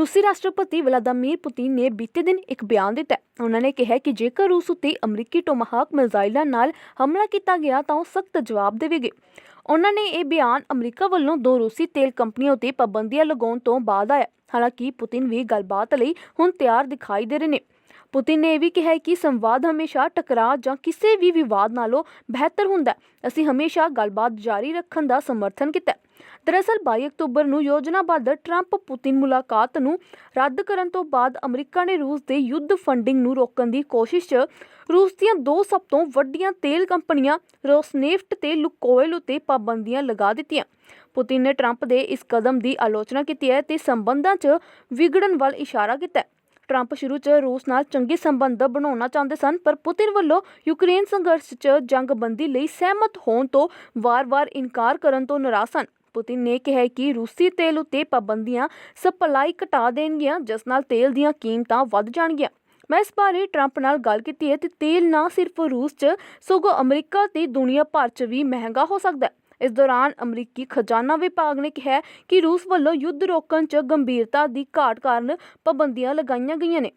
ਰੂਸੀ ਰਾਸ਼ਟਰਪਤੀ Vladimir Putin ਨੇ ਬੀਤੇ ਦਿਨ ਇੱਕ ਬਿਆਨ ਦਿੱਤਾ ਉਹਨਾਂ ਨੇ ਕਿਹਾ ਕਿ ਜੇਕਰ ਰੂਸ ਉੱਤੇ ਅਮਰੀਕੀ ਟੋਮਾਹਾਕ ਮਿਜ਼ਾਈਲਾਂ ਨਾਲ ਹਮਲਾ ਕੀਤਾ ਗਿਆ ਤਾਂ ਉਹ ਸਖਤ ਜਵਾਬ ਦੇਵੇਗੀ। ਉਹਨਾਂ ਨੇ ਇਹ ਬਿਆਨ ਅਮਰੀਕਾ ਵੱਲੋਂ ਦੋ ਰੂਸੀ ਤੇਲ ਕੰਪਨੀਆਂ ਉੱਤੇ ਪਾਬੰਦੀਆਂ ਲਗਾਉਣ ਤੋਂ ਬਾਅਦ ਆਇਆ। ਹਾਲਾਂਕਿ ਪੁਤਿਨ ਵੀ ਗੱਲਬਾਤ ਲਈ ਹੁਣ ਤਿਆਰ ਦਿਖਾਈ ਦੇ ਰਹੇ ਨੇ। ਪੁਤਿਨ ਨੇ ਇਹ ਵੀ ਕਿਹਾ ਕਿ ਸੰਵਾਦ ਹਮੇਸ਼ਾ ਟਕਰਾਅ ਜਾਂ ਕਿਸੇ ਵੀ ਵਿਵਾਦ ਨਾਲੋਂ ਬਿਹਤਰ ਹੁੰਦਾ ਅਸੀਂ ਹਮੇਸ਼ਾ ਗੱਲਬਾਤ ਜਾਰੀ ਰੱਖਣ ਦਾ ਸਮਰਥਨ ਕੀਤਾ ਦਰਅਸਲ 22 ਅਕਤੂਬਰ ਨੂੰ ਯੋਜਨਾਬੱਧ ਟਰੰਪ ਪੁਤਿਨ ਮੁਲਾਕਾਤ ਨੂੰ ਰੱਦ ਕਰਨ ਤੋਂ ਬਾਅਦ ਅਮਰੀਕਾ ਨੇ ਰੂਸ ਦੇ ਯੁੱਧ ਫੰਡਿੰਗ ਨੂੰ ਰੋਕਣ ਦੀ ਕੋਸ਼ਿਸ਼ 'ਚ ਰੂਸ ਦੀਆਂ ਦੋ ਸਭ ਤੋਂ ਵੱਡੀਆਂ ਤੇਲ ਕੰਪਨੀਆਂ ਰੋਸਨੇਫਟ ਤੇ ਲੁਕੋਇਲ ਉਤੇ ਪਾਬੰਦੀਆਂ ਲਗਾ ਦਿੱਤੀਆਂ। ਪੁਤਿਨ ਨੇ ਟਰੰਪ ਦੇ ਇਸ ਕਦਮ ਦੀ ਆਲੋਚਨਾ ਕੀਤੀ ਹੈ ਤੇ ਸੰਬੰਧਾਂ 'ਚ ਵਿਗੜਨ ਵੱਲ ਇਸ਼ਾਰਾ ਕੀਤਾ ਹੈ। ਟਰੰਪ ਸ਼ੁਰੂ 'ਚ ਰੂਸ ਨਾਲ ਚੰਗੇ ਸੰਬੰਧ ਬਣਾਉਣਾ ਚਾਹੁੰਦੇ ਸਨ, ਪਰ ਪੁਤਿਨ ਵੱਲੋਂ ਯੂਕਰੇਨ ਸੰਘਰਸ਼ 'ਚ ਜੰਗਬੰਦੀ ਲਈ ਸਹਿਮਤ ਹੋਣ ਤੋਂ ਵਾਰ-ਵਾਰ ਇਨਕਾਰ ਕਰਨ ਤੋਂ ਨਾਰਾਜ਼ ਸਨ। ਪੁਤਿਨ ਨੇ ਕਿਹਾ ਕਿ ਰੂਸੀ ਤੇਲ ਉਤੇ ਪਾਬੰਦੀਆਂ ਸਪਲਾਈ ਘਟਾ ਦੇਣਗੀਆਂ, ਜਿਸ ਨਾਲ ਤੇਲ ਦੀਆਂ ਕੀਮਤਾਂ ਵੱਧ ਜਾਣਗੀਆਂ। ਮੈਂ ਇਸ ਬਾਰੇ ਟਰੰਪ ਨਾਲ ਗੱਲ ਕੀਤੀ ਹੈ ਤੇ ਤੇਲ ਨਾ ਸਿਰਫ ਰੂਸ 'ਚ, ਸਗੋਂ ਅਮਰੀਕਾ ਤੇ ਦੁਨੀਆ ਭਰ 'ਚ ਵੀ ਮਹਿੰਗਾ ਹੋ ਸਕਦਾ ਹੈ। ਇਸ ਦੌਰਾਨ ਅਮਰੀਕੀ ਖਜ਼ਾਨਾ ਵਿਭਾਗ ਨੇ ਕਿਹਾ ਕਿ ਰੂਸ ਵੱਲੋਂ ਯੁੱਧ ਰੋਕਣ 'ਚ ਗੰਭੀਰਤਾ ਦੀ ਘਾਟ ਕਾਰਨ ਪਾਬੰਦੀਆਂ ਲਗਾਈਆਂ ਗਈਆਂ ਨੇ।